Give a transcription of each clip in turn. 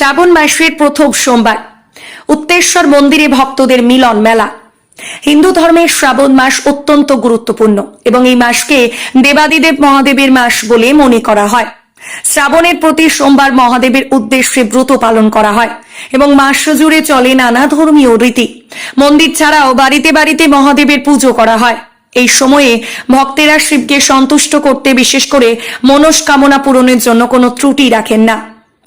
শ্রাবণ মাসের প্রথম সোমবার, উত্তেশ্বর মন্দিরে ভক্তদের মিলন মেলা। হিন্দু ধর্মের শ্রাবণ মাস অত্যন্ত গুরুত্বপূর্ণ এবং এই মাসকে দেবাদিদেব মহাদেবের মাস বলে মনে করা হয়। শ্রাবণের প্রতি সোমবার মহাদেবের উদ্দেশ্যে ব্রত পালন করা হয় এবং মাস জুড়ে চলে নানা ধর্মীয় রীতি। মন্দির ছাড়াও বাড়িতে বাড়িতে মহাদেবের পুজো করা হয়। এই সময়ে ভক্তেরা শিবকে সন্তুষ্ট করতে বিশেষ করে মনস্কামনা পূরণের জন্য কোনো ত্রুটি রাখেন না।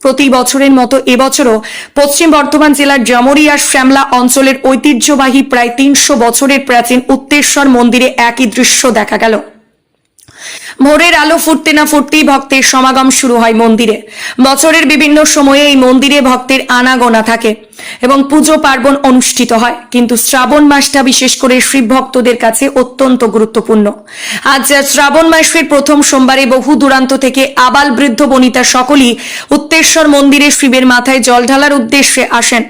প্রতি বছরের মতো এবছরও পশ্চিম বর্ধমান জেলার জামরিয়া শ্যামলা অঞ্চলের ঐতিহ্যবাহী প্রায় তিনশো বছরের প্রাচীন উত্তেশ্বর মন্দিরে একই দৃশ্য দেখা গেল। ভোরের আলো ফুটতে না ফুটতেই ভক্তের সমাগম শুরু হয় মন্দিরে। বছরের বিভিন্ন সময়ে এই মন্দিরে ভক্তের আনাগোনা থাকে এবং পুজো পার্বণ অনুষ্ঠিত হয়। কিন্তু শ্রাবণ মাসটা বিশেষ করে শিব ভক্তদের কাছে অত্যন্ত গুরুত্বপূর্ণ। আজ শ্রাবণ মাসের প্রথম সোমবারে বহু দূরান্ত থেকে আবাল বৃদ্ধ বনিতা সকলেই উত্তেশ্বর মন্দিরে শিবের মাথায় জল ঢালার উদ্দেশ্যে আসেন।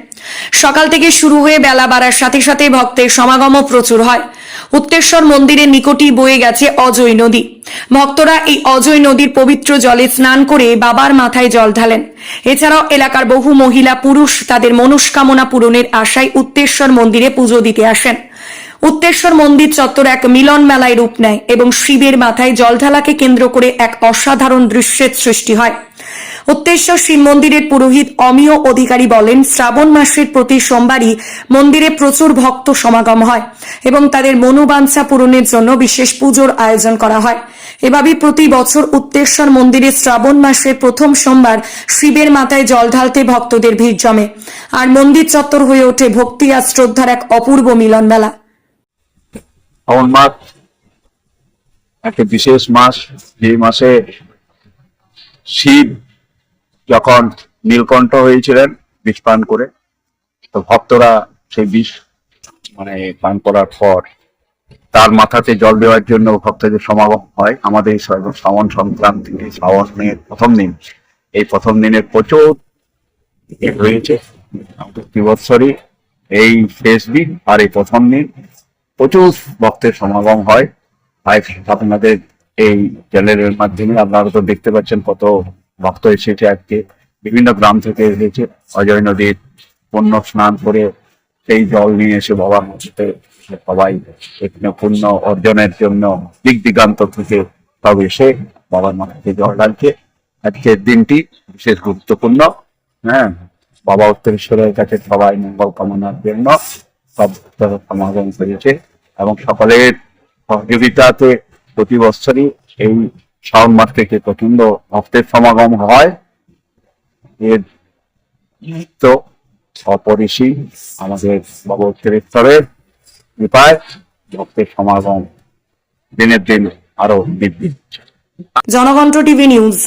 সকাল থেকে শুরু হয়ে বেলা বাড়ার সাথে সাথে ভক্তের সমাগমও প্রচুর হয়। উত্তেশ্বর মন্দিরের নিকটই বয়ে গেছে অজয় নদী। ভক্তরা এই অজয় নদীর পবিত্র জলে স্নান করে বাবার মাথায় জল ঢালেন। এছাড়াও এলাকার বহু মহিলা পুরুষ তাদের মনস্কামনা পূরণের আশায় উত্তেশ্বর মন্দিরে পুজো দিতে আসেন। উত্তেশ্বর মন্দির চত্বর এক মিলন মেলায় রূপ নেয় এবং শিবের মাথায় জলঢালাকে কেন্দ্র করে এক অসাধারণ দৃশ্যের সৃষ্টি হয়। উত্তেশ্বর শিব মন্দিরের পুরোহিত অমিয় অধিকারী বলেন, শ্রাবণ মাসের প্রতি সোমবারই মন্দিরে প্রচুর ভক্ত সমাগম হয় এবং তাদের মনোবাঞ্ছা পূরণের জন্য বিশেষ পুজোর আয়োজন করা হয়। এভাবেই প্রতি বছর উত্তেশ্বর মন্দিরে শ্রাবণ মাসের প্রথম সোমবার শিবের মাথায় জল ঢালতে ভক্তদের ভিড় জমে। আর মন্দির চত্বর হয়ে ওঠে ভক্তি আর শ্রদ্ধার এক অপূর্ব মিলন মেলা। শ্রাবণ মাস, একটা বিশেষ মাস, যে মাসে শিব যখন নীলকণ্ঠ হয়েছিলেন, বিষ পান করে, তো ভক্তরা সেই বিষ মানে পান করার পর তার মাথাতে জল দেওয়ার জন্য ভক্তদের সমাগম হয়। আমাদের শ্রাবণ সংক্রান্তি শ্রাবণের প্রথম দিন, এই প্রথম দিনের প্রচুর হয়েছে প্রতি বছরই এই শেষ দিন আর এই প্রথম দিন প্রচুর ভক্তের সমাগম হয়। আর আপনাদের এই চ্যানেলের মাধ্যমে আপনারা তো দেখতে পাচ্ছেন কত ভক্ত এসেছে আজকে। বিভিন্ন গ্রাম থেকে এসেছে। অজয় নদীর পুণ্য স্নান করে সেই জল নিয়ে এসে বাবার মধ্যে সবাই এখানে পুণ্য অর্জনের জন্য দিক দিগান্ত থেকে সব এসে বাবার মাথাতে জল ঢালছে। আজকের দিনটি বিশেষ গুরুত্বপূর্ণ। হ্যাঁ বাবা উত্তরেশ্বরের কাছে সবাই মঙ্গল কামনার জন্য সব সমাগম করেছে এবং সকলের সহযোগিতাতে প্রতি বছরই এই শ্রাবণ মাস থেকে প্রচণ্ড ভক্তের সমাগম হয়। এর নিত্য অপরিসীম আমাদের উত্তরেশ্বরের কৃপায় ভক্তের সমাগম দিনের দিন আরও বৃদ্ধি জনগণ টিভি নিউজ।